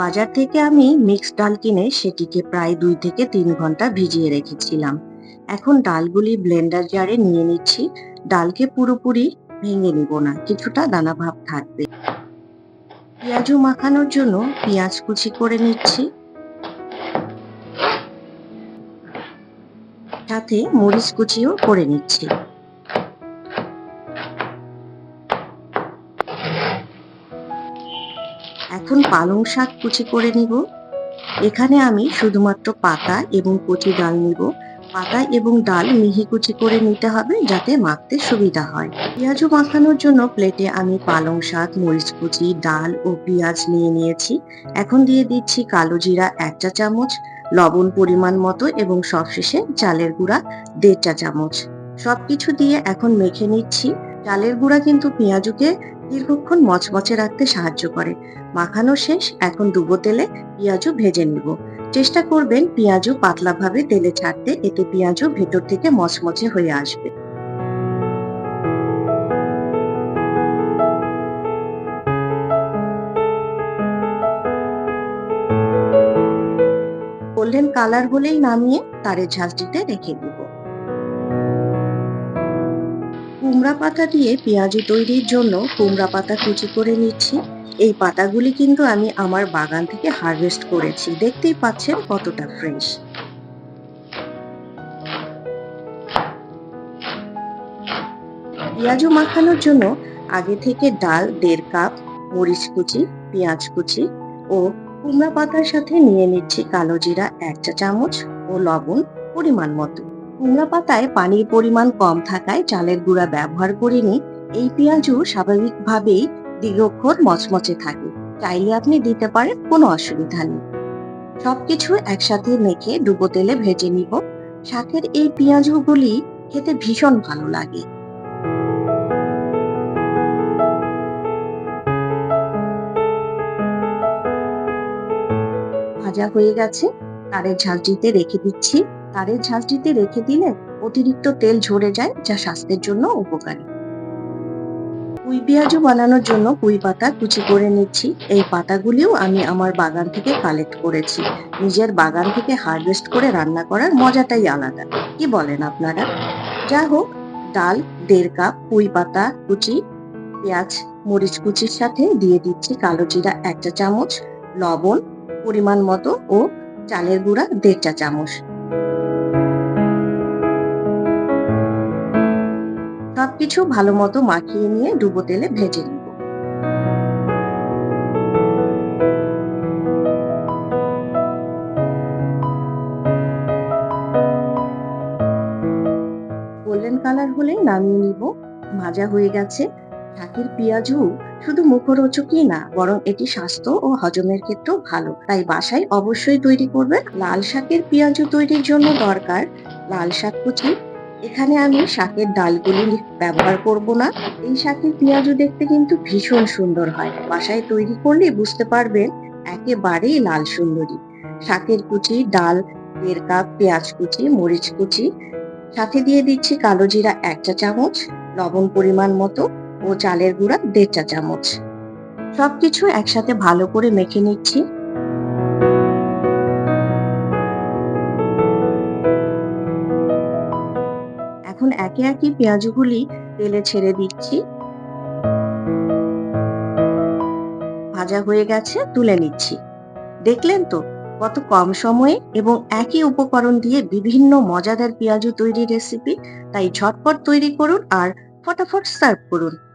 বাজার থেকে আমি মিক্স ডাল কিনে সেটিকে প্রায় দুই থেকে তিন ঘণ্টা ভিজিয়ে রেখেছিলাম। এখন ডালগুলি ব্লেন্ডার জারে নিয়ে নিচ্ছি। ডালকে পুরোপুরি ভেঙে নিব না, কিছুটা দানা ভাব থাকবে। পেঁয়াজু মাখানোর জন্য পেঁয়াজ কুচি করে নিচ্ছি। সাথে মরিচ কুচিও করে নিচ্ছি। এখন পালং শাক কুচি করে নিব। এখানে আমি শুধুমাত্র পাতা এবং কচি ডাল নিব। পাতা এবং ডাল মিহি কুচি করে নিতে হবে যাতে মাখতে সুবিধা হয়। পেঁয়াজও মাখানোর জন্য প্লেটে আমি পালং শাক, মরিচ কুচি, ডাল ও পেঁয়াজ নিয়ে নিয়েছি। এখন দিয়ে দিচ্ছি কালো জিরা এক চা চামচ, লবণ পরিমাণ মতো এবং সবশেষে চালের গুঁড়া দেড় চা চামচ। সবকিছু দিয়ে এখন মেখে নিচ্ছি। চালের গুঁড়া কিন্তু পেঁয়াজুকে দীর্ঘক্ষণ মচমচে রাখতে সাহায্য করে। মাখানো শেষ, এখন ডুবো তেলে পেঁয়াজু ভেজে নিব। চেষ্টা করবেন পেঁয়াজু পাতলাভাবে তেলে ছাড়তে, এতে পেঁয়াজু ভেতর থেকে মচমচে হয়ে আসবে। গোল্ডেন কালার হলেই নামিয়ে তারের ঝাঁঝরিতে রেখে দিব কুমড়া পাতা দিয়ে পেঁয়াজু তৈরির জন্য কুমড়া পাতা কুচি করে নিচ্ছি। এই পাতাগুলি কিন্তু আমি আমার বাগান থেকে হারভেস্ট করেছি। দেখতেই পাচ্ছেন কতটা ফ্রেশ। পেঁয়াজু মাখানোর জন্য আগে থেকে ডাল, দেড় কাপ, মরিচ কুচি, পেঁয়াজ কুচি ও কুমড়া পাতার সাথে নিয়ে নিচ্ছি কালো জিরা এক চা চামচ ও লবণ পরিমাণ মতো। কুমড়া পাতায় পানির পরিমাণ কম থাকায় চালের গুঁড়া ব্যবহার করিনি। এই পেঁয়াজু স্বাভাবিকভাবেই দীর্ঘক্ষণ মচমচে থাকে। চাইলে আপনি দিতে পারেন, কোনো অসুবিধা নেই। সবকিছু একসাথে মেখে ডুবো তেলে ভেজে নিব। শাকের এই পেঁয়াজগুলি খেতে ভীষণ ভালো লাগে। ভাজা হয়ে গেছে। তারের ঝাঁঝরিতে রেখে দিচ্ছি। তারের ঝাঁঝরিতে রেখে দিলে অতিরিক্ত তেল ঝরে যায়, যা স্বাস্থ্যের জন্য উপকারী। পুঁই পেঁয়াজও বানানোর জন্য পুঁই পাতা কুচি করে নিচ্ছি। এই পাতাগুলিও আমি আমার বাগান থেকে কালেক্ট করেছি। নিজের বাগান থেকে হারভেস্ট করে রান্না করার মজাটাই আলাদা। কি বলেন আপনারা? যা হোক, ডাল, দেড় কাপ পুঁই পাতা, কুচি, পেঁয়াজ, মরিচ কুচির সাথে দিয়ে দিচ্ছি কালো জিরা একটা চামচ, লবণ, পরিমাণ মতো ও চালের গুঁড়া দেড় চা চামচ। সবকিছু ভালো মতো মাখিয়ে নিয়ে ডুবো তেলে ভেজে নিব। গোল্ডেন কালার হলে নামিয়ে নিব। ভাজা হয়ে গেছে। শাকের পেঁয়াজু শুধু মুখরোচকই না, বরং এটি স্বাস্থ্য ও হজমের ক্ষেত্রেও ভালো। তাই বাসায় অবশ্যই তৈরি করবে লাল শাকের পেঁয়াজু তৈরির জন্য দরকার, লাল শাক কুচি। এখানে আমি শাকের ডালগুলি ব্যবহার করব না। এই শাকের পেঁয়াজু দেখতে কিন্তু ভীষণ সুন্দর হয়। বাসায় তৈরি করলে বুঝতে পারবেন একেবারেই লাল সুন্দরী। শাকের কুচি, ডাল দেড় কাপ পেঁয়াজ কুচি, মরিচ কুচি। সাথে দিয়ে দিচ্ছি কালো জিরা এক চা চামচ লবণ পরিমাণ মতো। ও চালের গুঁড়া দেড় চা চামচ। সবকিছু একসাথে ভালো করে মেখে নিচ্ছি। এখন একে একে পেঁয়াজগুলি তেলে ছেড়ে দিচ্ছি। ভাজা হয়ে গেছে, তুলে নিচ্ছি। দেখলেন তো, কত কম সময়ে এবং একই উপকরণ দিয়ে বিভিন্ন মজাদার পেঁয়াজু তৈরি রেসিপি তাই ঝটপট তৈরি করুন আর ফটাফট সার্ভ করুন।